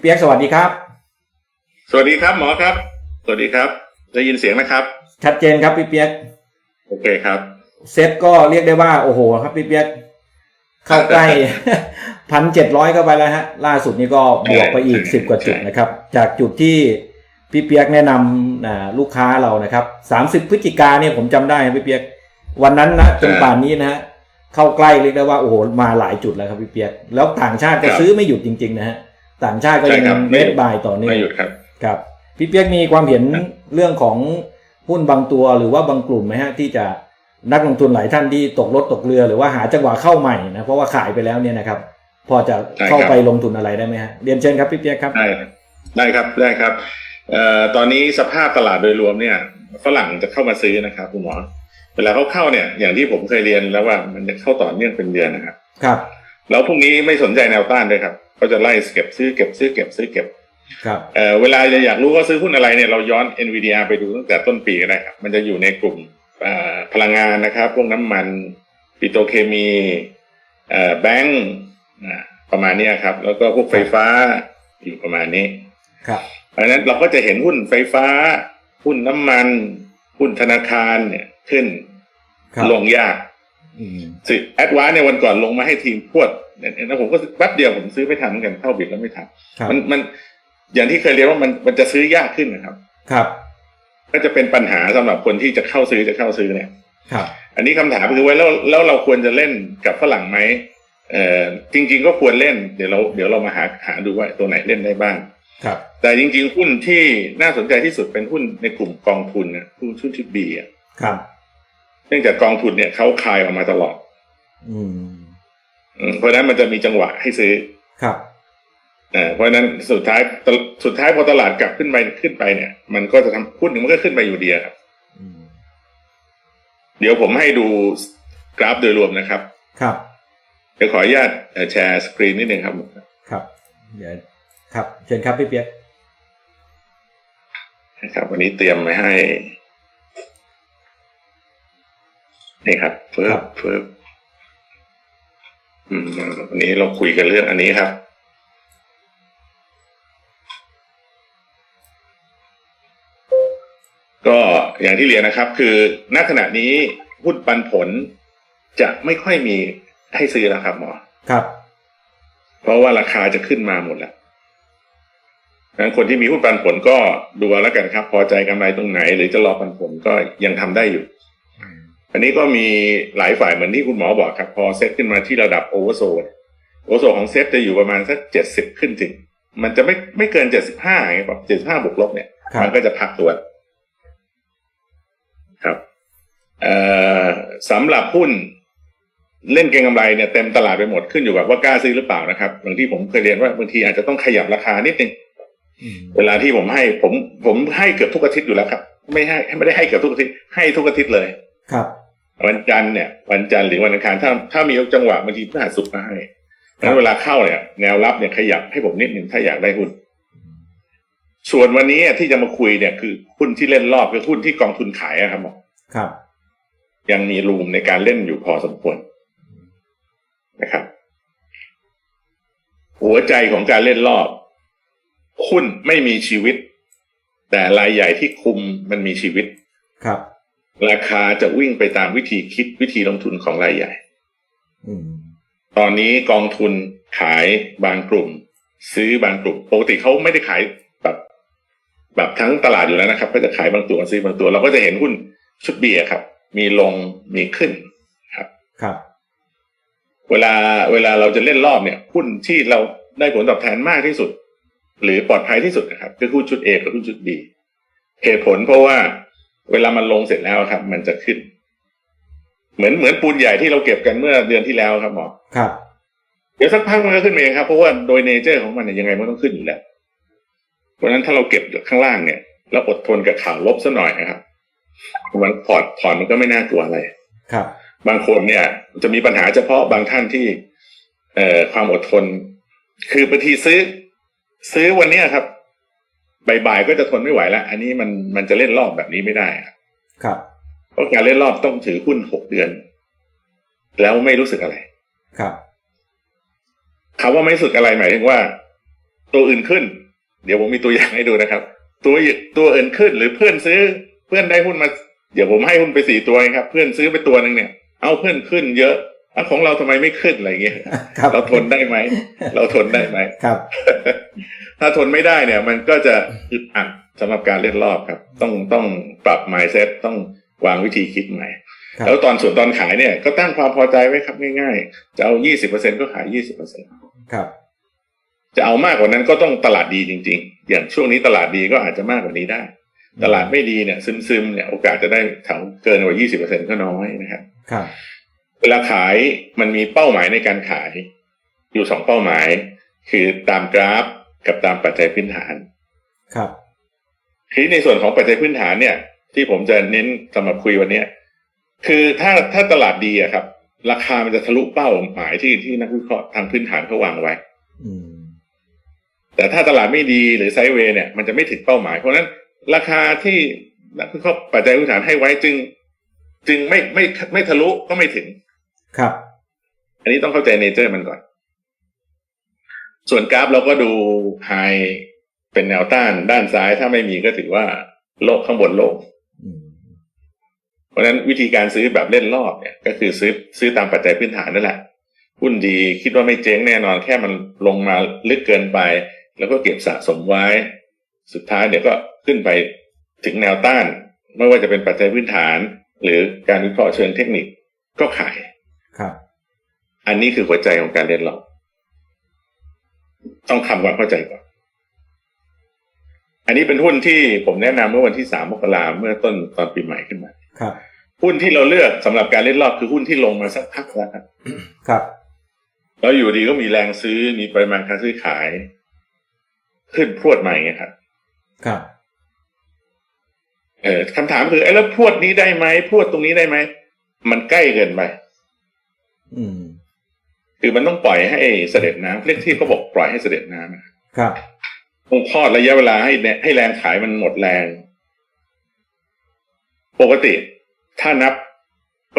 เปียกสวัสดีครับ สวัสดีครับหมอครับ สวัสดีครับ ได้ยินเสียงนะครับ ชัดเจนครับพี่เปียก โอเคครับ เซ็ตก็เรียกได้ว่า โอ้โห ครับพี่เปียก เข้าใกล้พันเจ็ดร้อยเข้าไปแล้วฮะ ล่าสุดนี้ก็บวกไปอีกใช่สิบกว่าจุดใช่นะครับ จากจุดที่พี่เปียกแนะนำอ่าลูกค้าเรานะครับสามสิบพฤศจิกาเนี่ยผมจำได้นะพี่เปียก วันนั้นนะจนป่านนี้นะฮะเข้าใกล้เรียกได้ว่าโอ้โหมาหลายจุดแล้วครับพี่เปียก แล้วต่างชาติก็ซื้อไม่หยุดจริง ๆ นะฮะ ต่างชาติก็ยังเมดบายต่อเนื่องไม่หยุดครับ ครับ พี่เปียกมีความเห็นครับเรื่องของหุ้นบางตัวหรือว่าบางกลุ่มไหมฮะที่จะนักลงทุนหลายท่านที่ตกรถตกเรือหรือว่าหาจังหวะเข้าใหม่นะเพราะว่าขายไปแล้วเนี่ยนะครับ พอจะเข้าไปลงทุนอะไรได้ไหมฮะเรียนเชิญครับพี่เปียกครับได้ได้ครับได้ครับเอ่อตอนนี้สภาพตลาดโดยรวมเนี่ยฝรั่งจะเข้ามาซื้อนะครับคุณหมอเวลาเขาเข้าเนี่ยอย่างที่ผมเคยเรียนแล้วว่ามันจะเข้าต่อเนื่องเป็นเดือนนะครับ ครับ แล้วพรุ่งนี้ไม่สนใจแนวต้านด้วยครับ เขาจะไล่เก็บซื้อเก็บซื้อเก็บซื้อเก็บครับเอ่อเวลาจะอยากรู้ว่าซื้อหุ้นอะไรเนี่ยเราย้อน NVDR ไปดูตั้งแต่ต้นปีก็ได้ครับมันจะอยู่ในกลุ่มเอ่อพลังงานนะครับ พวกน้ำมันปิโตรเคมีเอ่อแบงก์อ่าประมาณเนี้ยครับ แล้วก็พวกไฟฟ้าอยู่ประมาณนี้ ครับเพราะฉะนั้นเราก็จะเห็นหุ้นไฟฟ้า หุ้นน้ำมัน หุ้นธนาคารเนี่ยขึ้นครับลงยากอืมสิแอดวานเนี่ยวันก่อนลงมาให้ทีมพวดเนี่ย แล้วผมก็แป๊บเดียวผมซื้อไม่ทันเหมือนกันเข้าบิดแล้วไม่ทันครับมันมันอย่างที่เคยเรียนว่ามันมันจะซื้อยากขึ้นนะครับ ครับ ก็จะเป็นปัญหาสำหรับคนที่จะเข้าซื้อจะเข้าซื้อเนี่ย ครับ อันนี้คำถามคือว่าแล้วแล้วเราควรจะเล่นกับฝรั่งไหมเอ่อจริง ๆ ก็ควรเล่นเดี๋ยวเราเดี๋ยวเรามาหาหาดูว่าตัวไหนเล่นได้บ้างครับ แต่จริง ๆ หุ้นที่น่าสนใจที่สุดเป็นหุ้นในกลุ่มกองทุนนะหุ้นชุดที่บีอะครับ เนื่องจากกองทุนเนี่ยเขาคายออกมาตลอด อืมอืม เพราะฉะนั้นมันจะมีจังหวะให้ซื้อครับเอ่อเพราะฉะนั้นสุดท้ายตลสุดท้ายพอตลาดกลับขึ้นไปขึ้นไปเนี่ย มันก็จะทำหุ้นหนึ่งมันก็ขึ้นไปอยู่ดีอะครับอืมเดี๋ยวผมให้ดูกราฟโดยรวมนะครับ ครับ เดี๋ยวขออนุญาตเอ่อแชร์สกรีนนิดนึงครับ ครับเดี๋ยวครับ เชิญครับพี่เปียกนะครับ วันนี้เตรียมไว้ให้ นี่ครับเฟิร์บเฟิร์บอืม วันนี้เราคุยกันเรื่องอันนี้ครับ ก็อย่างที่เรียนนะครับ คือณขณะนี้หุ้นปันผลจะไม่ค่อยมีให้ซื้อแล้วครับหมอ ครับ เพราะว่าราคาจะขึ้นมาหมดแล้วดังนั้นคนที่มีหุ้นปันผลก็ดูเอาแล้วกันครับ พอใจกำไรตรงไหน หรือจะรอปันผลก็ยังทำได้อยู่ อันนี้ก็มีหลายฝ่ายเหมือนที่คุณหมอบอกครับ พอเซ็ตขึ้นมาที่ระดับโอเวอร์โซนโอเวอร์โซนของเซ็ตจะอยู่ประมาณสักเจ็ดสิบขึ้นถึงมันจะไม่ไม่เกินเจ็ดสิบห้าไงครับเจ็ดสิบห้าบวกลบเนี่ยครับมันก็จะพักตัวครับเอ่อสำหรับหุ้นเล่นเก็งกำไรเนี่ยเต็มตลาดไปหมดขึ้นอยู่กับว่ากล้าซื้อหรือเปล่านะครับบางที่ผมเคยเรียนว่าบางทีอาจจะต้องขยับราคานิดนึงอืมเวลาที่ผมให้ผมผมให้เกือบทุกอาทิตย์อยู่แล้วครับ ไม่ให้ไม่ได้ให้เกือบทุกอาทิตย์ให้ทุกอาทิตย์เลยครับ วันจันทร์เนี่ยวันจันทร์หรือวันอังคารถ้าถ้ามีจังหวะบางทีพฤหัสศุกร์มาให้งั้นเวลาเข้าเนี่ย แนวรับเนี่ยขยับให้ผมนิดหนึ่งถ้าอยากได้หุ้นส่วนวันนี้ที่จะมาคุยเนี่ยคือหุ้นที่เล่นรอบคือหุ้นที่กองทุนขายอะครับหมอครับ ยังมีรูมในการเล่นอยู่พอสมควรนะครับ หัวใจของการเล่นรอบหุ้นไม่มีชีวิต แต่รายใหญ่ที่คุมมันมีชีวิตครับ ราคาจะวิ่งไปตามวิธีคิดวิธีลงทุนของรายใหญ่อืมตอนนี้กองทุนขายบางกลุ่ม ซื้อบางกลุ่มปกติเขาไม่ได้ขายแบบแบบทั้งตลาดอยู่แล้วนะครับ ก็จะขายบางตัวซื้อบางตัว เราก็จะเห็นหุ้นชุดเบียร์ครับ มีลงมีขึ้นครับ ครับ เวลาเวลาเราจะเล่นรอบเนี่ยหุ้นที่เราได้ผลตอบแทนมากที่สุด หรือปลอดภัยที่สุดนะครับคือหุ้นชุด A กับหุ้นชุด B เหตุผลเพราะว่า เวลามันลงเสร็จแล้วครับ มันจะขึ้น เหมือนเหมือนปูนใหญ่ที่เราเก็บกันเมื่อเดือนที่แล้วครับหมอครับเดี๋ยวสักพักมันก็ขึ้นมาเองครับเพราะว่าโดยเนเจอร์ของมันเนี่ยยังไงมันต้องขึ้นอยู่แล้วเพราะฉะนั้นถ้าเราเก็บอยู่ข้างล่างเนี่ยเราอดทนกับข่าวลบซะหน่อยนะครับมันพอร์ตพอร์ตมันก็ไม่น่ากลัวอะไรครับ บางคนเนี่ย จะมีปัญหาเฉพาะบางท่านที่ เอ่อความอดทน คือบางทีซื้อ ซื้อวันเนี้ยครับ บ่ายๆก็จะทนไม่ไหวแล้ว อันนี้มันมันจะเล่นรอบแบบนี้ไม่ได้ครับครับ เพราะการเล่นรอบต้องถือหุ้นหกเดือน แล้วไม่รู้สึกอะไร ครับคำว่าไม่รู้สึกอะไรหมายถึงว่า ตัวอื่นขึ้น เดี๋ยวผมมีตัวอย่างให้ดูนะครับ ตัวตัวอื่นขึ้นหรือเพื่อนซื้อ เพื่อนได้หุ้นมา เดี๋ยวผมให้หุ้นไปสี่ตัวเองครับ เพื่อนซื้อไปตัวหนึ่งเนี่ย เอาเพื่อนขึ้นเยอะ แล้วของเราทำไมไม่ขึ้นอะไรเงี้ยครับเราทนได้ไหมเราทนได้ไหมครับ ถ้าทนไม่ได้เนี่ย มันก็จะอึดอัดสำหรับการเล่นรอบครับ ต้องต้องปรับ mindset ต้องวางวิธีคิดใหม่ครับแล้วตอนส่วนตอนขายเนี่ยก็ตั้งความพอใจไว้ครับง่ายๆ จะเอา20%ก็ขาย20%ครับ จะเอามากกว่านั้นก็ต้องตลาดดีจริง ๆ อย่างช่วงนี้ตลาดดีก็อาจจะมากกว่านี้ได้ ตลาดไม่ดีเนี่ย ซึมๆเนี่ยโอกาสจะได้แถวเกินกว่า20%ก็น้อยนะครับ ครับ เวลาขายมันมีเป้าหมายในการขาย อยู่สองเป้าหมาย คือตามกราฟกับตามปัจจัยพื้นฐาน ครับทีนี้ในส่วนของปัจจัยพื้นฐานเนี่ย ที่ผมจะเน้นสำหรับคุยวันเนี้ยคือถ้าถ้าตลาดดีอะครับ ราคามันจะทะลุเป้าหมายที่ที่นักวิเคราะห์ทางพื้นฐานเขาวางไว้อืมแต่ถ้าตลาดไม่ดีหรือไซด์เวย์เนี่ยมันจะไม่ถึงเป้าหมาย เพราะฉะนั้นราคาที่นักวิเคราะห์ปัจจัยพื้นฐานให้ไว้จึง จึงไม่ไม่ไม่ทะลุก็ไม่ถึง ครับ อันนี้ต้องเข้าใจเนเจอร์มันก่อน ส่วนกราฟเราก็ดูไฮเป็นแนวต้านด้านซ้ายถ้าไม่มีก็ถือว่าโลกข้างบนโลกอืมเพราะฉะนั้นวิธีการซื้อแบบเล่นรอบเนี่ย ก็คือซื้อซื้อตามปัจจัยพื้นฐานนั่นแหละหุ้นดีคิดว่าไม่เจ๊งแน่นอนแค่มันลงมาลึกเกินไป แล้วก็เก็บสะสมไว้ สุดท้ายเดี๋ยวก็ขึ้นไปถึงแนวต้าน ไม่ว่าจะเป็นปัจจัยพื้นฐาน หรือการวิเคราะห์เชิงเทคนิคก็ขายครับ อันนี้คือหัวใจของการเล่นรอบต้องทำความเข้าใจก่อน อันนี้เป็นหุ้นที่ผมแนะนำเมื่อวันที่สามมกราเมื่อต้นตอนปีใหม่ขึ้นมา ครับ หุ้นที่เราเลือกสำหรับการเล่นรอบคือหุ้นที่ลงมาสักพักแล้วครับ ครับแล้วอยู่ดีก็มีแรงซื้อมีปริมาณการซื้อขาย ขึ้นพรวดใหม่ไงครับครับเออคำถามคือไอ้แล้วพรวดนี้ได้ไหมพรวดตรงนี้ได้ไหมมันใกล้เกินไปอืม คือมันต้องปล่อยให้เสด็จน้ำเรียกที่เขาบอกปล่อยให้เสด็จน้ำอะครับต้องทอดระยะเวลาให้เนี่ยให้แรงขายมันหมดแรง ปกติถ้านับ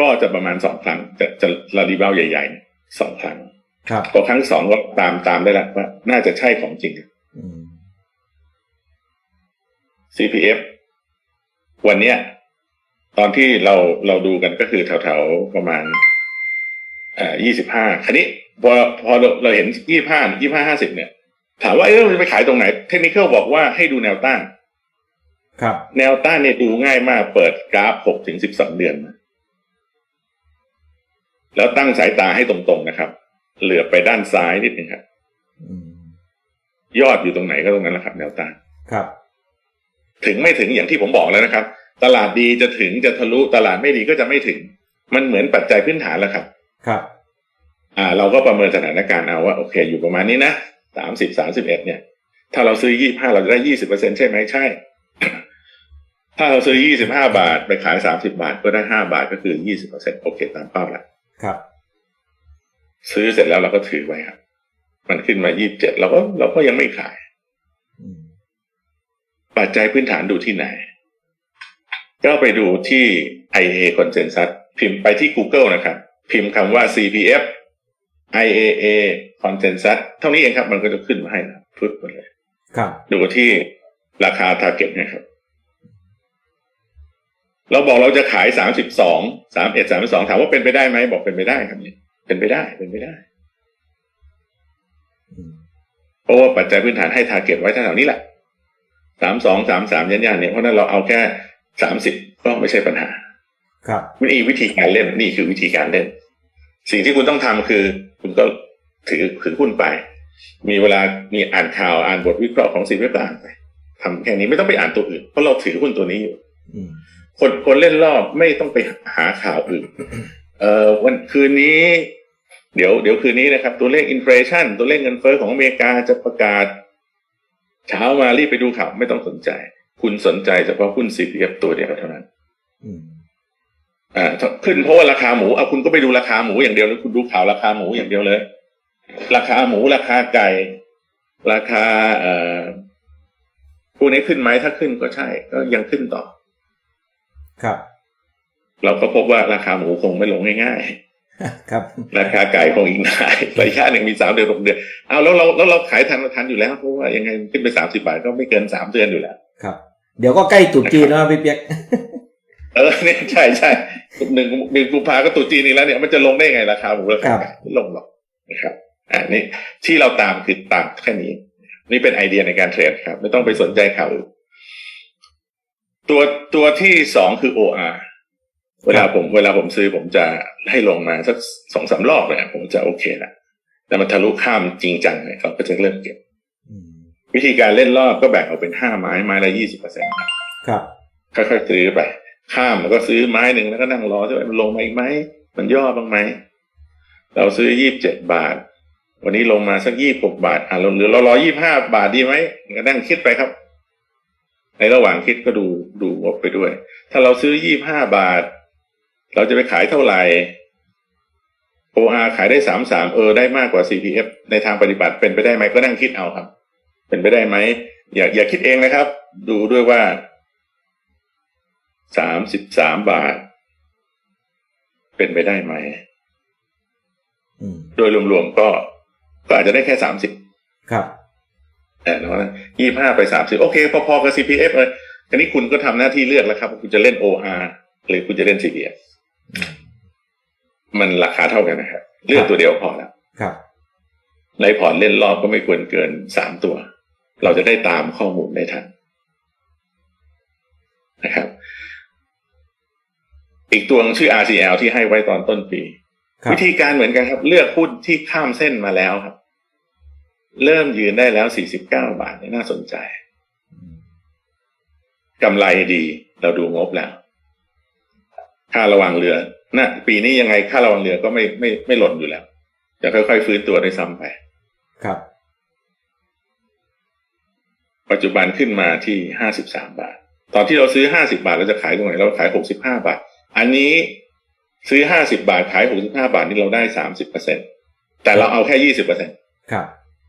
ก็จะประมาณสองครั้ง จะจะระดีเบลใหญ่ๆเนี่ยสองครั้งครับพอครั้งสองก็ตามตามได้แล้วว่า น่าจะใช่ของจริงอืม CPF วันเนี้ย ตอนที่เราเราดูกันก็คือแถวๆประมาณเอ่อยี่สิบห้าคันนี้พอพอเราเราเห็นยี่ห้ายี่ห้าห้าสิบเนี่ย ถามว่าเอ๊ะมันไปขายตรงไหน เทคนิคบอกว่าให้ดูแนวต้าน ครับ แนวต้านเนี่ยดูง่ายมากเปิดกราฟหกถึงสิบสองเดือนมาแล้วตั้งสายตาให้ตรงๆนะครับ เหลือบไปด้านซ้ายนิดนึงครับอืมยอดอยู่ตรงไหนก็ตรงนั้นแหละครับ แนวต้านครับ ถึงไม่ถึงอย่างที่ผมบอกแล้วนะครับ ตลาดดีจะถึงจะทะลุตลาดไม่ดีก็จะไม่ถึง มันเหมือนปัจจัยพื้นฐานแล้วครับ ครับ อ่า เราก็ประเมินสถานการณ์เอาว่าโอเค อยู่ประมาณนี้นะสามสิบสามสิบเอ็ดเนี่ย ถ้าเราซื้อยี่ห้าเราจะได้ยี่สิบเปอร์เซ็นใช่ไหมใช่ ถ้าเราซื้อยี่สิบห้าบาท ไปขายสามสิบาทก็ได้ห้าบาทก็คือยี่สิบเปอร์เซ็นโอเค ตามเป้าละครับ ซื้อเสร็จแล้วเราก็ถือไว้ครับ มันขึ้นมายี่สิบเจ็ดเราก็เราก็ยังไม่ขายอืมปัจจัยพื้นฐานดูที่ไหน ก็ไปดูที่ IA Consensus พิมพ์ไปที่ Google นะครับ พิมพ์คำว่า CPF IAA Consensus เท่านี้เองครับ มันก็จะขึ้นมาให้นะพุดมาเลย ครับ ดูที่ราคา target นะครับ เราบอกเราจะขายสามสิบสองสามเอ็ดสามสองถามว่าเป็นไปได้ไหมบอกเป็นไปได้ครับนี่เป็นไปได้เป็นไปได้อืมเพราะว่าปัจจัยพื้นฐานให้ target ไว้แถวๆนี้แหละสามสองสามสามยันยันๆเนี่ยเพราะฉะนั้นเราเอาแค่สามสิบก็ไม่ใช่ปัญหา ครับนี่วิธีการเล่นนี่คือวิธีการเล่น สิ่งที่คุณต้องทำคือ คุณก็ถือถือหุ้นไป มีเวลามีอ่านข่าวอ่านบทวิเคราะห์ของสินเว็บอ่านไปทำแค่นี้ไม่ต้องไปอ่านตัวอื่นเพราะเราถือหุ้นตัวนี้อยู่อืมคนคนเล่นรอบไม่ต้องไปหาข่าวอื่น เอ่อวันคืนนี้ เดี๋ยวเดี๋ยวคืนนี้นะครับ ตัวเลขอินฟลชันตัวเลขเงินเฟ้อของอเมริกาจะประกาศ เช้ามารีบไปดูข่าวไม่ต้องสนใจ คุณสนใจเฉพาะหุ้น CPF ตัวเดียวเท่านั้น อืมอ่าถ้าขึ้นเพราะว่าราคาหมูเอาคุณก็ไปดูราคาหมูอย่างเดียวแล้วคุณดูข่าวราคาหมูอย่างเดียวเลย ราคาหมูราคาไก่ ราคา เอ่อพวกนี้ขึ้นไหมถ้าขึ้นก็ใช่ ก็ยังขึ้นต่อ ครับ เราก็พบว่าราคาหมูคงไม่ลงง่ายครับ ราคาไก่คงอีกนานระยะหนึ่งมีสามเดือนหกเดือนเอาแล้วเราแล้วเราขายทันทันอยู่แล้วเพราะว่ายังไงขึ้นไปสามสิบาทก็ไม่เกินสามเดือนอยู่แล้ว ครับ เดี๋ยวก็ใกล้ตรุษจีนแล้วนะพี่เปียกเออเนี่ยใช่ใช่ หนึ่งหนึ่งกุมภาก็ตรุษจีนอีกแล้วเนี่ยมันจะลงได้ไงราคาหมูราคาไก่ไม่ลงหรอกนะครับอ่านี่ที่เราตามคือตามแค่นี้ นี่เป็นไอเดียในการเทรดครับ ไม่ต้องไปสนใจข่าวอื่นตัวตัวที่สองคือ OR เวลาผมเวลาผมซื้อผมจะให้ลงมาสักสองสามรอบเนี่ยผมจะโอเคละแต่มันทะลุข้ามจริงจังเนี่ยเราก็จะเริ่มเก็บอืมวิธีการเล่นรอบก็แบ่งออกเป็นห้าไม้ไม้ละยี่สิบเปอร์เซ็นต์ครับค่อยๆซื้อไป ข้ามแล้วก็ซื้อไม้หนึ่งแล้วก็นั่งรอใช่ไหมมันลงมาอีกไหมมันย่อบ้างไหมเราซื้อยี่สิบเจ็ดบาท วันนี้ลงมาสักยี่หกบาท อะเราหรือเรารอยี่ห้าบาทดีไหมก็นั่งคิดไปครับ ในระหว่างคิดก็ดูดูงบไปด้วย ถ้าเราซื้อยี่ห้าบาท เราจะไปขายเท่าไหร่ OR ขายได้สามสามเออได้มากกว่า CPF ในทางปฏิบัติเป็นไปได้ไหมก็นั่งคิดเอาครับ เป็นไปได้ไหมอย่าอย่าคิดเองนะครับ ดูด้วยว่า สามสิบสามบาท เป็นไปได้ไหมอืมโดยรวมๆก็ก็อาจจะได้แค่สามสิบครับแต่เนาะยี่ห้าไปสามสิบโอเค พอๆกับ CPF เลยทีนี้คุณก็ทำหน้าที่เลือกแล้วครับว่าคุณจะเล่น OR หรือคุณจะเล่น CPF อืมมันราคาเท่ากันนะครับ เลือกตัวเดียวพอแล้วครับในพอร์ตเล่นรอบก็ไม่ควรเกินสามตัว เราจะได้ตามข้อมูลได้ทันนะครับ อีกตัวหนึ่งชื่อ RCL ที่ให้ไว้ตอนต้นปีครับวิธีการเหมือนกันครับ เลือกหุ้นที่ข้ามเส้นมาแล้วครับ เริ่มยืนได้แล้ว 49 บาทเนี่ยน่าสนใจอืมกำไรดี เราดูงบแล้ว ค่าระวังเรือนะปีนี้ยังไงค่าระวังเรือก็ไม่ไม่ไม่หล่นอยู่แล้ว จะค่อยๆฟื้นตัวได้ซ้ำไป ครับ ปัจจุบันขึ้นมาที่53บาท ตอนที่เราซื้อ50บาทเราจะขายตรงไหนเราขาย65บาท อันนี้ซื้อ50บาทขาย65บาทนี่เราได้30%แต่เราเอาแค่20%ครับ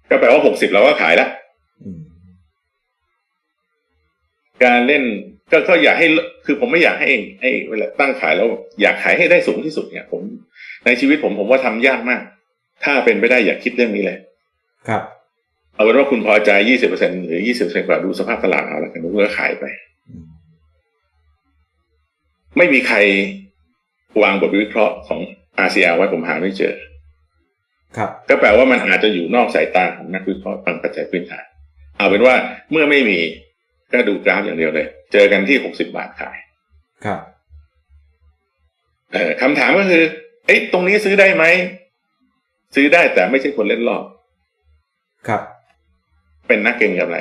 ก็แปลว่า60เราก็ขายแล้วอืมการเล่นก็ก็อยากให้คือผมไม่อยากให้ให้เวลาตั้งขายแล้ว อยากขายให้ได้สูงที่สุดเนี่ย ผม ในชีวิตผมผมว่าทำยากมาก ถ้าเป็นไปได้อย่าคิดเรื่องนี้เลยครับ เอาเป็นว่าคุณพอใจ20%หรือ20%กว่าดูสภาพตลาดเอาละกันคุณก็ขายไปอืม ไม่มีใครวางบทวิเคราะห์ของ RCL ไว้ผมหาไม่เจอ ครับ ก็แปลว่ามันอาจจะอยู่นอกสายตาของนักวิเคราะห์บางปัจจัยพื้นฐาน เอาเป็นว่าเมื่อไม่มีก็ดูกราฟอย่างเดียวเลย เจอกันที่60บาทขาย ครับ เออคำถามก็คือ เอ้ยตรงนี้ซื้อได้ไหม ซื้อได้แต่ไม่ใช่คนเล่นรอบ ครับ เป็นนักเก็งกำไร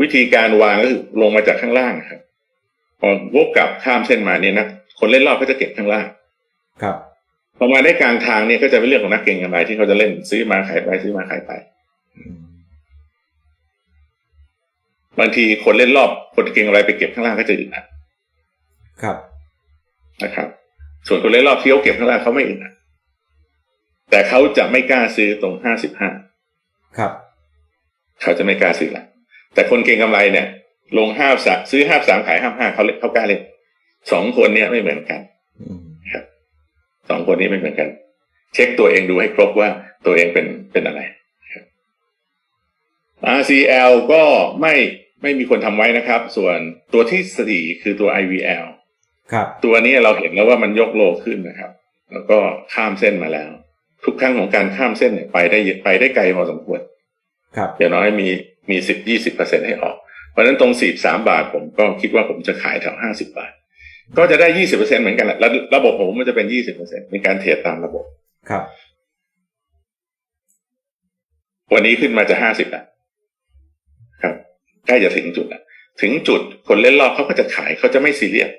วิธีการวางก็คือลงมาจากข้างล่างครับ พอวกกลับข้ามเส้นมาเนี่ยนะคนเล่นรอบก็จะเก็บข้างล่างครับพอมาได้กลางทางเนี่ยก็จะเป็นเรื่องของนักเก็งกำไรที่เขาจะเล่นซื้อมาขายไปซื้อมาขายไปอืมบางทีคนเล่นรอบคนเก็งกำไรไปเก็บข้างล่างก็จะอึดอัดครับนะครับ ส่วนคนเล่นรอบที่เขาเก็บข้างล่างเขาไม่อึดอัดแต่เขาจะไม่กล้าซื้อตรงห้าสิบห้าครับ เขาจะไม่กล้าซื้อละแต่คนเก็งกำไรเนี่ย ลงห้าสามซื้อห้าสามขายห้าห้าเขาเล่นเขากล้าเล่นสองคนเนี่ยไม่เหมือนกันอืมสองคนนี้ไม่เหมือนกัน เช็คตัวเองดูให้ครบว่าตัวเองเป็นเป็นอะไรครับ RCL ก็ไม่ไม่มีคนทำไว้นะครับ ส่วนตัวที่สี่คือตัว IVL ครับ ตัวนี้เราเห็นแล้วว่ามันยกโลขึ้นนะครับ แล้วก็ข้ามเส้นมาแล้ว ทุกครั้งของการข้ามเส้นเนี่ยไปได้เยอะไปได้ไกลพอสมควรครับอย่างน้อยมีมีสิบยี่สิบเปอร์เซ็นให้ออก เพราะฉะนั้นตรงสี่สามบาทผมก็คิดว่าผมจะขายแถวห้าสิบาท ก็จะได้ยี่สิบเปอร์เซ็นเหมือนกันแหละแล้วระบบผมมันจะเป็นยี่สิบเปอร์เซ็นในการเทรดตามระบบครับ วันนี้ขึ้นมาจะห้าสิบแล้วครับใกล้จะถึงจุดแล้วถึงจุดคนเล่นรอบเขาก็จะขายเขาจะไม่ซีเรียส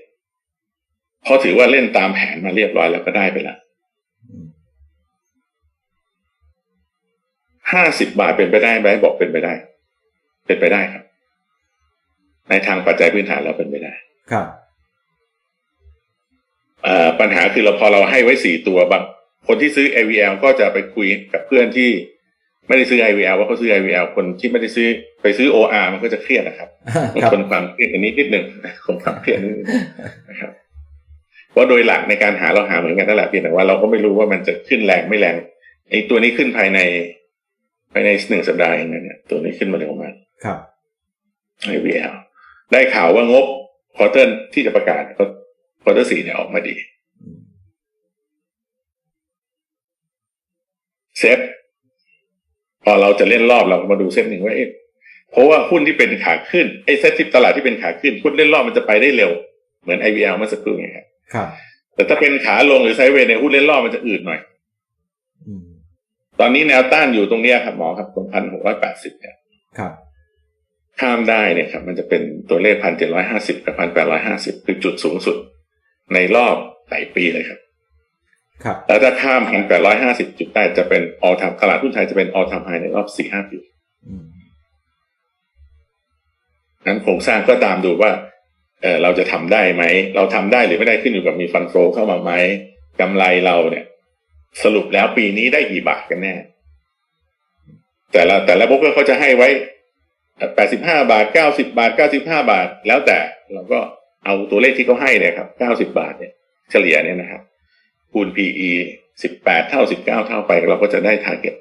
เพราะถือว่าเล่นตามแผนมาเรียบร้อยแล้วก็ได้ไปแล้วอืมห้าสิบบาทเป็นไปได้ไหมบอกเป็นไปได้ เป็นไปได้ครับ ในทางปัจจัยพื้นฐานเราเป็นไปได้ ครับเอ่อปัญหาคือเราพอเราให้ไว้สี่ตัวบางคนที่ซื้อ IVL ก็จะไปคุยกับเพื่อนที่ไม่ได้ซื้อ IVL ว่าเขาซื้อ IVL คนที่ไม่ได้ซื้อไปซื้อ OR มันก็จะเครียดนะครับมันครับคนความเครียดอันนี้นิดหนึ่งคนความเครียดนิดหนึงนะครับเพราะโดยหลักในการหาเราหาเหมือนกันนั่นแหละเพียงแต่ว่าเราก็ไม่รู้ว่ามันจะขึ้นแรงไม่แรงไอ้ตัวนี้ขึ้นภายใน ภายในหนึ่งสัปดาห์เองนะเนี่ยตัวนี้ขึ้นมาเร็วมากครับ IVL ได้ข่าวว่างบควอเตอร์ที่จะประกาศก็ควอเตอร์สี่เนี่ยออกมาดีอืมเซฟพอเราจะเล่นรอบเราก็มาดูเซฟหนึ่งว่าเอ๊ะเพราะว่าหุ้นที่เป็นขาขึ้นไอ้เซตที่ตลาดที่เป็นขาขึ้นหุ้นเล่นรอบมันจะไปได้เร็ว เหมือน IVL เมื่อสักครู่ไงครับครับแต่ถ้าเป็นขาลงหรือไซด์เวย์ในยหุ้นเล่นรอบมันจะอืดหน่อยอืมตอนนี้แนวต้านอยู่ตรงเนี้ยครับหมอครับตรงพันหกร้อยแปดสิบเนี่ยครับ ข้ามได้เนี่ยครับมันจะเป็นตัวเลขพันเจ็ดร้อยห้าสิบกับพันแปดร้อยห้าสิบคือจุดสูงสุด ในรอบหลายปีเลยครับ ครับ แล้วถ้าข้ามพันแปดร้อยห้าสิบจุดได้จะเป็นออทามตลาดหุ้นไทยจะเป็นออทามไฮในรอบสี่ห้าปีอืมนั้นโครงสร้างก็ตามดูว่าเออเราจะทำได้ไหม เราทำได้หรือไม่ได้ขึ้นอยู่กับมีฟันโฟเข้ามาไหมกำไรเราเนี่ย สรุปแล้วปีนี้ได้กี่บาทกันแน่ แต่ละแต่ละบล็อกเกอร์เขาจะให้ไว้ แปดสิบห้าบาทเก้าสิบาทเก้าสิบห้าบาท แล้วแต่เราก็เอาตัวเลขที่เขาให้เนี่ยครับเก้าสิบาทเนี่ยเฉลี่ยเนี่ยนะครับคูณ PE สิบแปดเท่าสิบเก้าเท่าไปเราก็จะได้ target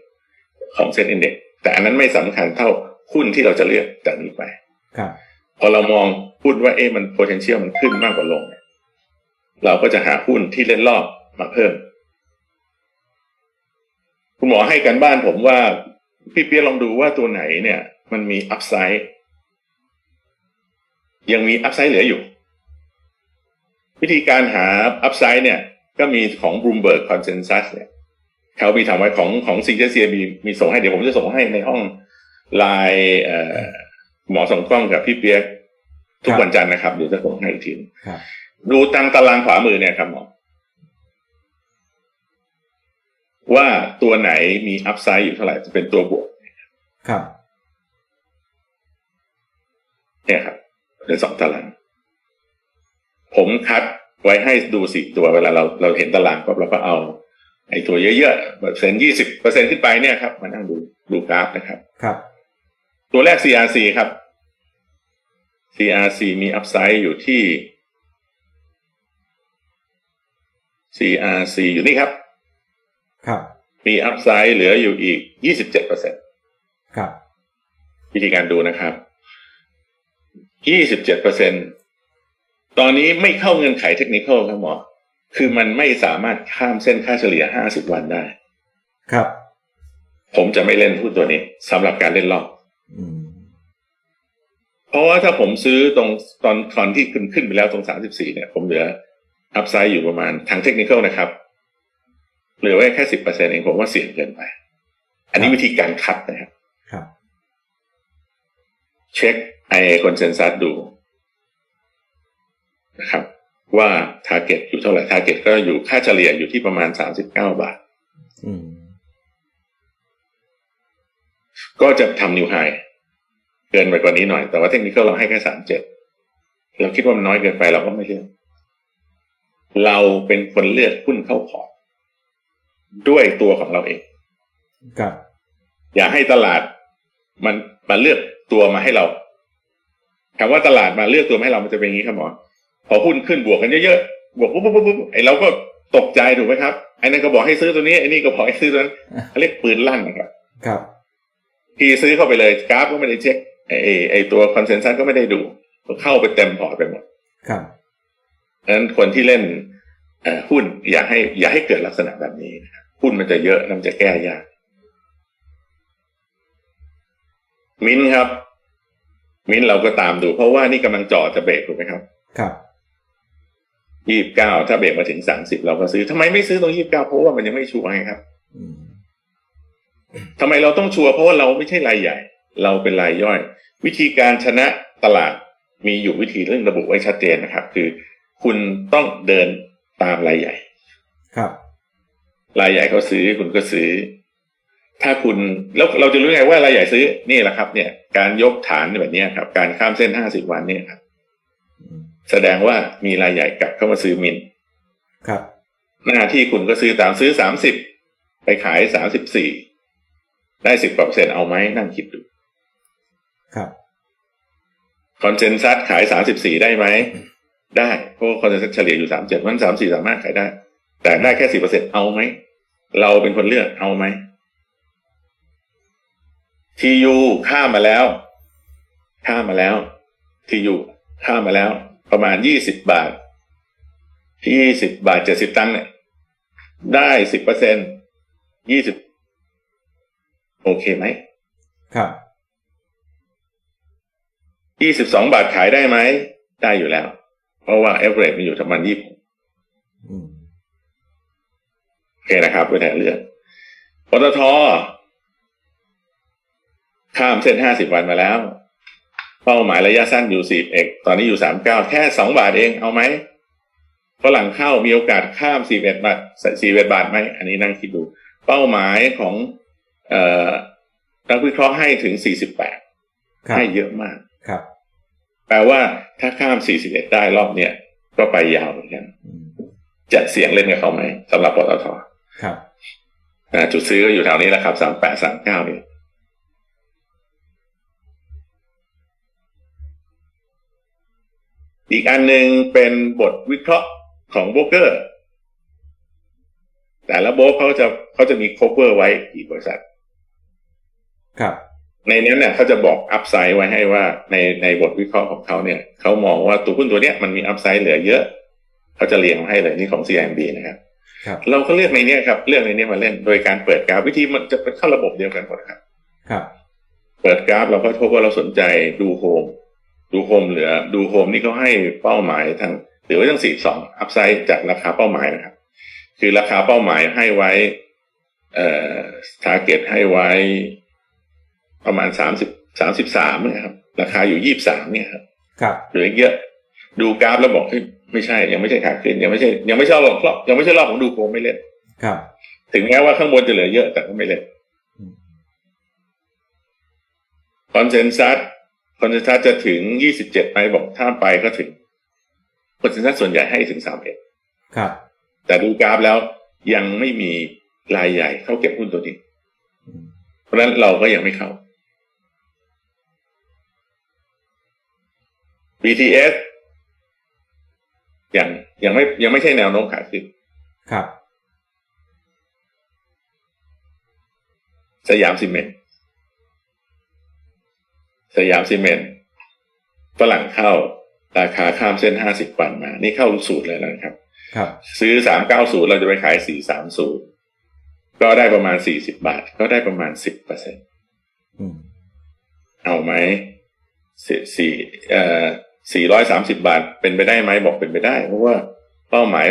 ของเซ็นอินเด็กแต่อันนั้นไม่สำคัญเท่าหุ้นที่เราจะเลือกจากนี้ไปครับพอเรามองหุ้นว่าเอ๊ะมัน potential มันขึ้นมากกว่าลงเนี่ยเราก็จะหาหุ้นที่เล่นรอบมาเพิ่ม คุณหมอให้กันบ้านผมว่าพี่เปียลองดูว่าตัวไหนเนี่ย มันมีอัพไซด์ยังมีอัพไซด์เหลืออยู่ วิธีการหาอัพไซด์เนี่ย ก็มีของ Bloomberg Consensus เนี่ยเขามีทำไว้ของของ c j c b มีส่งให้เดี๋ยวผมจะส่งให้ในห้องไลน์เอ่อหมอส่งกล้องกับพี่เปียกทุกวันจันทร์นะครับเดี๋ยวจะส่งให้อีกทีครับดูตามตารางขวามือเนี่ยครับหมอว่าตัวไหนมีอัพไซด์อยู่เท่าไหร่จะเป็นตัวบวกครับ เนี่ยครับเป็นสองตาราง ผมคัดไว้ให้ดูสี่ตัวเวลาเราเราเห็นตารางก็เราก็เอา ไอ้ตัวเยอะๆแบบเซนยี่สิบเปอร์เซ็นขึ้นไปเนี่ยครับมานั่งดูดูกราฟนะครับ ครับ ตัวแรก CRC ครับ CRC มีอัพไซด์อยู่ที่ CRC อยู่นี่ครับ ครับ มีอัพไซด์เหลืออยู่อีก27เปอร์เซ็นครับ วิธีการดูนะครับ 27เปอร์เซ็นตอนนี้ไม่เข้าเงื่อนไขเทคนิคครับหมอ คือมันไม่สามารถข้ามเส้นค่าเฉลี่ย50วันได้ ครับ ผมจะไม่เล่นหุ้นตัวนี้สำหรับการเล่นรอบอืมเพราะว่าถ้าผมซื้อตรงตอนตอนที่ขึ้นขึ้นไปแล้วตรง34เนี่ย ผมเหลืออัพไซด์อยู่ประมาณทางเทคนิคนะครับ เหลือไว้แค่10%เองผมว่าเสี่ยงเกินไป อันนี้วิธีการคัดนะครับครับ เช็คไอคอนเซนซัสดูนะครับว่า t a r g e t อยู่เท่าไหร่ t a r g e t ก็อยู่ค่าเฉลี่ยอยู่ที่ประมาณ 39 บาทอืมก็จะทำนิวไฮเกินไปกว่านี้หน่อย แต่ว่าเทคนิคเราให้แค่ 37 เราคิดว่ามันน้อยเกินไปเราก็ไม่เลือกเราเป็นคนเลือกหุ้นเข้าพอร์ตด้วยตัวของเราเองครับอย่าให้ตลาดมันมาเลือก ตัวมาให้เราคำว่าตลาดมาเลือกตัวมาให้เรามันจะเป็นอย่างนี้ครับหมอพอหุ้นขึ้นบวกกันเยอะๆบวกปุ๊บปุ๊บปุ๊บปุ๊บไอ้เราก็ตกใจถูกไหมครับไอ้นั่นก็บอกให้ซื้อตัวนี้ไอ้นี่ก็บอกให้ซื้อตัวนั้นเขาเรียกปืนลั่นนะครับครับทีซื้อเข้าไปเลยกราฟก็ไม่ได้เช็คไอ้ไอ้ไอ้ตัวคอนเซนแซสก็ไม่ได้ดูก็เข้าไปเต็มพอร์ตไปหมดครับเพราะฉะนั้นคนที่เล่นเอ่อหุ้นอย่าให้ อย่าให้เกิดลักษณะแบบนี้นะครับหุ้นมันจะเยอะแล้วมันจะแก้ยาก มิ้นท์ครับ มิ้นท์เราก็ตามดู เพราะว่านี่กำลังจอดจะเบรกถูกไหมครับ ครับยี่สิบเก้าถ้าเบรกมาถึงสามสิบเราก็ซื้อทำไมไม่ซื้อตรงยี่สิบเก้าเพราะว่ามันยังไม่ชัวร์ไงครับอืมทำไมเราต้องชัวร์เพราะว่าเราไม่ใช่รายใหญ่ เราเป็นรายย่อย วิธีการชนะตลาดมีอยู่วิธีเรื่องระบุไว้ชัดเจนนะครับ คือ คุณต้องเดินตามรายใหญ่ ครับ รายใหญ่เขาซื้อคุณก็ซื้อ ถ้าคุณแล้วเราจะรู้ไงว่ารายใหญ่ซื้อนี่แหละครับ เนี่ย การยกฐานแบบเนี้ยครับ การข้ามเส้นห้าสิบวันเนี่ยครับอืมแสดงว่ามีรายใหญ่กลับเข้ามาซื้อมินครับ หน้าที่คุณก็ซื้อตามซื้อสามสิบไปขายสามสิบสี่ได้สิบกว่าเปอร์เซ็นต์เอาไหมนั่งคิดดู ครับคอนเซนซัสขายสามสิบสี่ได้ไหม ได้เพราะว่าคอนเซ็ปต์เฉลี่ยอยู่สามเจ็ดมันสามสี่สามารถขายได้ แต่ได้แค่สิบเปอร์เซ็นเอาไหม เราเป็นคนเลือกเอาไหม ทียูข้ามมาแล้ว ข้ามมาแล้วทียูข้ามมาแล้ว ประมาณยี่สิบบาทยี่สิบบาทเจ็ดสิบตังค์เนี่ย ได้สิบเปอร์เซ็นยี่สิบโอเคไหมครับยี่สิบสองบาทขายได้ไหม ได้อยู่แล้ว เพราะว่าเอเวอเรมันอยู่ประมาณยี่อืมโอเคนะครับเป็นทางเลือกปตท ข้ามเส้นห้าสิบวันมาแล้ว เป้าหมายระยะสั้นอยู่สี่เอกตอนนี้อยู่สามเก้าแค่สองบาทเองเอาไหมฝรั่งเข้ามีโอกาสข้ามสี่เอ็ดบาทสี่เอ็ดบาทไหมอันนี้นั่งคิดดู เป้าหมายของเอ่อนักวิเคราะห์ให้ถึงสี่สิบแปดครับให้เยอะมากครับ แปลว่าถ้าข้าม41ได้รอบเนี้ยก็ไปยาวเหมือนกันอืมจะเสี่ยงเล่นกับเขาไหมสำหรับปตทครับอ่าจุดซื้อก็อยู่แถวนี้แหละครับ38 39นี่ อีกอันหนึ่งเป็นบทวิเคราะห์ของโบรกเกอร์ แต่ละโบรกเขาจะเขาจะมีโคเวอร์ไว้กี่บริษัท ครับ ในนี้เนี่ยเขาจะบอกอัพไซด์ไว้ให้ว่าในในบทวิเคราะห์ของเขาเนี่ยเขามองว่าตัวหุ้นตัวเนี้ยมันมีอัพไซด์เหลือเยอะเขาจะเรียงมาให้เลยนี่ของ CIMB นะครับครับเราก็เลือกในเนี้ยครับ เลือกในเนี้ยมาเล่นโดยการเปิดกราฟวิธีมันจะเป็นเข้าระบบเดียวกันหมดครับ ครับ เปิดกราฟเราก็พบว่าเราสนใจดูโฮม ดูโฮมเหลือดูโฮมนี่เขาให้เป้าหมายทางหรือว่าทั้งสี่สองอัพไซด์จากราคาเป้าหมายนะครับ คือราคาเป้าหมายให้ไว้ เอ่อทาร์เก็ตให้ไว้ ประมาณสามสิบสามสิบสามนะครับ ราคาอยู่ยี่บสามเนี่ยครับครับเหลืออีกเยอะ ดูกราฟแล้วบอกเฮ้ยไม่ใช่ ยังไม่ใช่ขาขึ้นยังไม่ใช่ยังไม่ใช่รอบยังไม่ใช่รอบของดูโฮมไม่เล่นครับ ถึงแม้ว่าข้างบนจะเหลือเยอะแต่ก็ไม่เล่นอืมคอนเซนซัส คอนเซนซัสจะถึงยี่สิบเจ็ดไหมบอกถ้าไปก็ถึงคอนเซนซัสส่วนใหญ่ให้ถึงสามเอ็ดครับ แต่ดูกราฟแล้วยังไม่มีรายใหญ่เข้าเก็บหุ้นตัวนี้อืมเพราะฉะนั้นเราก็ยังไม่เข้า BTS ยังยังไม่ยังไม่ใช่แนวโน้มขาขึ้น ครับ สยามซีเมนต์ สยามซีเมนต์ฝรั่งเข้าราคาข้ามเส้นห้าสิบวันมา นี่เข้าสูตรเลยแล้วนะครับ ครับ ซื้อสามเก้าศูนย์เราจะไปขายสี่สามศูนย์ก็ได้ประมาณสี่สิบาท ก็ได้ประมาณสิบเปอร์เซ็นอืมเอาไหมสี่สี่เอ่อสี่ร้อยสามสิบาท เป็นไปได้ไหมบอกเป็นไปได้ เพราะว่าเป้าหมาย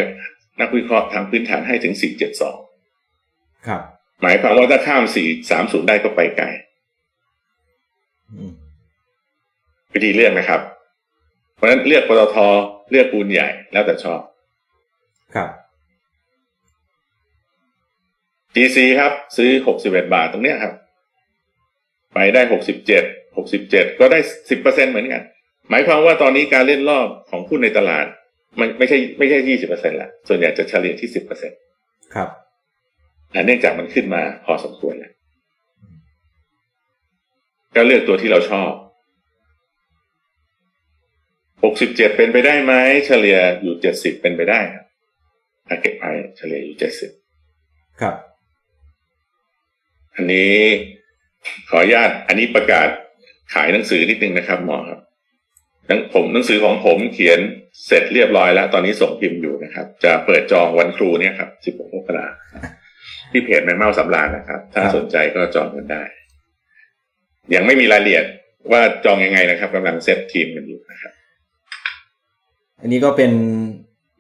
นักวิเคราะห์ทางพื้นฐานให้ถึงสี่เจ็ดสองครับ หมายความว่าถ้าข้ามสี่สามศูนย์ได้ก็ไปไกลอืม วิธีเลือกนะครับ เพราะฉะนั้นเลือกปตทเลือกปูนใหญ่แล้วแต่ชอบ ครับ GC ครับ ซื้อหกสิบเอ็ดบาทตรงเนี้ยครับ ไปได้หกสิบเจ็ดหกสิบเจ็ดก็ได้สิบเปอร์เซ็นเหมือนกัน หมายความว่าตอนนี้การเล่นรอบของหุ้นในตลาด มันไม่ใช่ไม่ใช่ยี่สิบเปอร์เซ็นละ ส่วนใหญ่จะเฉลี่ยที่สิบเปอร์เซ็นต์ครับเนื่องจากมันขึ้นมาพอสมควรแล้วก็เลือกตัวที่เราชอบ หกสิบเจ็ดเป็นไปได้ไหมเฉลี่ยอยู่เจ็ดสิบเป็นไปได้ครับถ้าเก็บไว้เฉลี่ยอยู่เจ็ดสิบครับ อันนี้ขออนุญาตอันนี้ประกาศขายหนังสือนิดนึงนะครับหมอครับหนังผมหนังสือของผมเขียนเสร็จเรียบร้อยแล้ว ตอนนี้ส่งพิมพ์อยู่นะครับ จะเปิดจองวันครูเนี่ยครับ16มกราที่เพจแมงเมาสำราญนะครับ ถ้าครับสนใจก็จองกันได้ ยังไม่มีรายละเอียดว่าจองยังไงนะครับกำลังเซตทีมกันอยู่นะครับ อันนี้ก็เป็น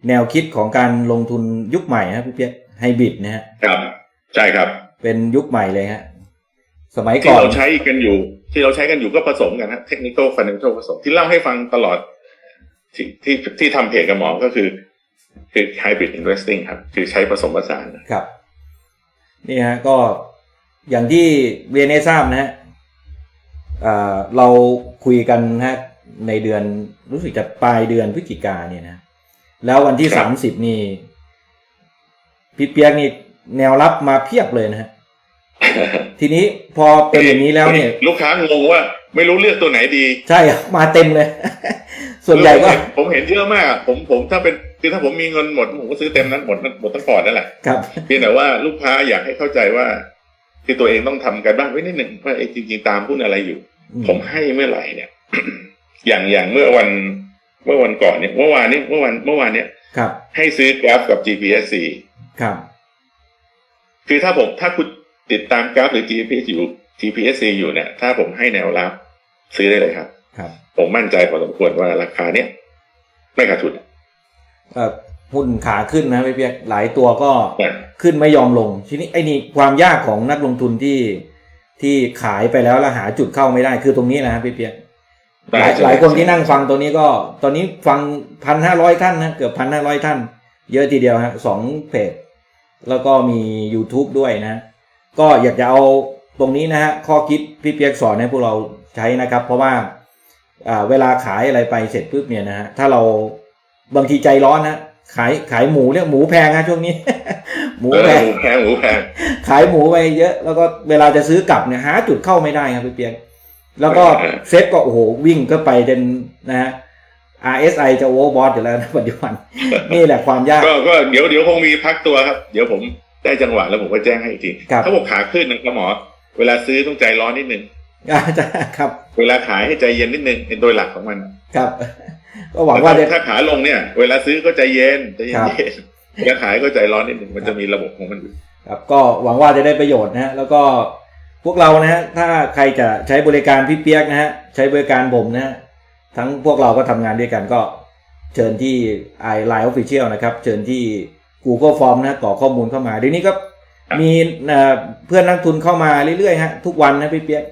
แนวคิดของการลงทุนยุคใหม่นะครับพี่เปียกไฮบริดนะฮะครับใช่ครับ เป็นยุคใหม่เลยฮะสมัยที่ก่อนเราใช้กันอยู่ ที่เราใช้กันอยู่ก็ผสมกันฮะเทคนิคอลฟันเดนทัลผสมที่เล่าให้ฟังตลอด ที่ที่ที่ทำเพจกับหมอก็คือ คือ hybrid investing ครับ คือใช้ผสมผสานครับ นี่ฮะก็อย่างที่เรียนให้ทราบนะฮะอ่าเราคุยกันนะฮะ ในเดือนรู้สึกจะปลายเดือนพฤศจิกาเนี่ยนะ แล้ววันที่ครัสาบมสิบนี่พี่เปียกนี่แนวรับมาเพียบเลยนะฮะทีนี้พอเป็นอย่างนี้แล้วเนี่ย ลูกค้างงว่าไม่รู้เลือกตัวไหนดี ใช่มาเต็มเลย ส่วนใหญ่ก็ผมเห็นเยอะมากอะผมผมถ้าเป็นคือถ้าผมมีเงินหมดผมก็ซื้อเต็มนั้นหมดหมดทั้งพอร์ตนั่นแหละครับเพียงแต่ว่าลูกค้าอยากให้เข้าใจว่า คือตัวเองต้องทำกันบ้านไว้นิดหนึ่งว่าไอ้จริงๆตามหุ้นอะไรอยู่ ผมให้เมื่อไหร่เนี่ย อย่างอย่างเมื่อวันเมื่อวันก่อนเนี่ยเมื่อวานนี้เมื่อวันเมื่อวานเนี่ยครับ ให้ซื้อกราฟกับ GPSC ครับ คือถ้าผมถ้าคุณติดตามกราฟหรือ GPS อยู่ GPSC อยู่เนี่ย ถ้าผมให้แนวรับซื้อได้เลยครับ ครับ ผมมั่นใจพอสมควรว่าราคาเนี้ยไม่ขาดทุนเอ่อหุ้นขาขึ้นนะพี่เปียกหลายตัวก็แต่ขึ้นไม่ยอมลง ทีนี้ไอ้นี่ความยากของนักลงทุนที่ที่ขายไปแล้วแล้วหาจุดเข้าไม่ได้คือตรงนี้นะพี่เปียก หลายหลายคนที่นั่งฟังตัวนี้ก็ ตอนนี้ฟังพันห้าร้อยท่านนะเกือบพันห้าร้อยท่าน เยอะทีเดียวฮะสองเพจแล้วก็มี YouTube ด้วยนะ ก็อยากจะเอาตรงนี้นะฮะข้อคิดพี่เปียกสอนให้พวกเราใช้นะครับ เพราะว่าอ่าเวลาขายอะไรไปเสร็จปุ๊บเนี่ยนะฮะถ้าเราบางทีใจร้อนนะขายขายหมูเนี่ยหมูแพงนะช่วงนี้ หมูเออแพงหมูแพงหมูแพงขายหมูไปเยอะ แล้วก็เวลาจะซื้อกลับเนี่ยหาจุดเข้าไม่ได้ครับพี่เปียก แล้วก็เออเซ็ตก็โอ้โหวิ่งก็ไปจนนะฮะ RSI จะโอเวอร์บอทอยู่แล้วนะปัจจุบัน นี่แหละความยาก ก็ก็เดี๋ยวเดี๋ยวคงมีพักตัวครับ เดี๋ยวผมได้จังหวะแล้วผมก็แจ้งให้อีกทีครับเขาบอกขาขึ้นนะครับหมอ เวลาซื้อต้องใจร้อนนิดนึงอาจจะครับ เวลาขายให้ใจเย็นนิดนึงเป็นโดยหลักของมัน ครับ ก็หวังว่าจะถ้าขาลงเนี่ย เวลาซื้อก็ใจเย็นใจเย็ครับนๆเวลาขายก็ใจร้อนนิดนึงมันจะมีระบบของมันอยู่ครับ ก็หวังว่าจะได้ประโยชน์นะฮะแล้วก็ พวกเรานะฮะถ้าใครจะใช้บริการพี่เปียกนะฮะใช้บริการผมนะฮะทั้งพวกเราก็ทำงานด้วยกันก็เชิญที่ไอไลน์ออฟฟิเชียลนะครับ เชิญที่ Google Form นะกรอกข้อมูลเข้ามาเดี๋ยวนี้ก็ครับมีเอ่อเพื่อนนักทุนเข้ามาเรื่อยๆฮะทุกวันนะพี่เปียก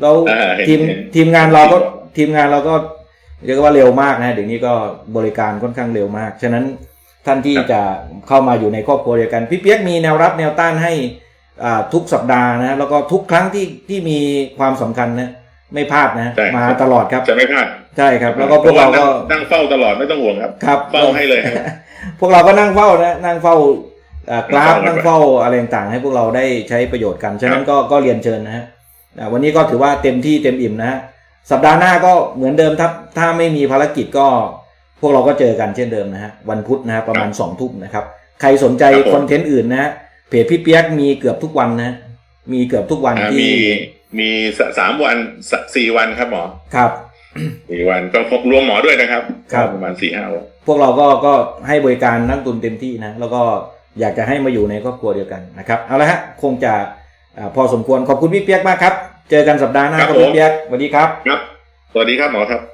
แล้วอ่าเห็นทีมเห็นทีมงานเราก็ทีมงานเราก็เรียกว่าเร็วมากนะเดี๋ยวนี้ก็บริการค่อนข้างเร็วมาก ฉะนั้นท่านที่จะเข้ามาอยู่ในครอบครัวเดียวกัน พี่เปียกมีแนวรับแนวต้านให้อ่า ทุกสัปดาห์นะแล้วก็ทุกครั้งที่ที่มีความสำคัญนะไม่พลาดนะใช่มาตลอดครับจะไม่พลาดใช่ครับ แล้วก็พวกเราก็นั่งเฝ้าตลอดไม่ต้องห่วงครับครับเฝ้าให้เลยครับพวกเราก็นั่งเฝ้านะนั่งเฝ้าอ่ากราฟนั่นั่งงเฝ้าเฝ้าอะไรต่างๆให้พวกเราได้ใช้ประโยชน์กันฉะนั้นก็ก็เรียนเชิญนะฮะอ่าวันนี้ก็ถือว่าเต็มที่เต็มอิ่มนะฮะสัปดาห์หน้าก็เหมือนเดิมถ้าถ้าไม่มีภารกิจก็ พวกเราก็เจอกันเช่นเดิมนะฮะวันพุธนะฮะประมาณสองทุ่มนะครับ ใครสนใจครับผมคอนเทนต์อื่นนะฮะ เพจพี่เปียกมีเกือบทุกวันนะฮะมีเกือบทุกวันอ่าที่มีมีสสามวันสสี่วันครับหมอครับสี่วันก็พกรวมหมอด้วยนะครับ ครับประมาณสี่ห้าวันพวกเราก็ก็ให้บริการนักลงทุนเต็มที่นะ แล้วก็อยากจะให้มาอยู่ในครอบครัวเดียวกันนะครับ เอาละฮะคงจะอาพอสมควรขอบคุณพี่เปียกมากครับ เจอกันสัปดาห์หน้าครับครับผมพี่เปียกสวัสดีครับครับ สวัสดีครับหมอครับ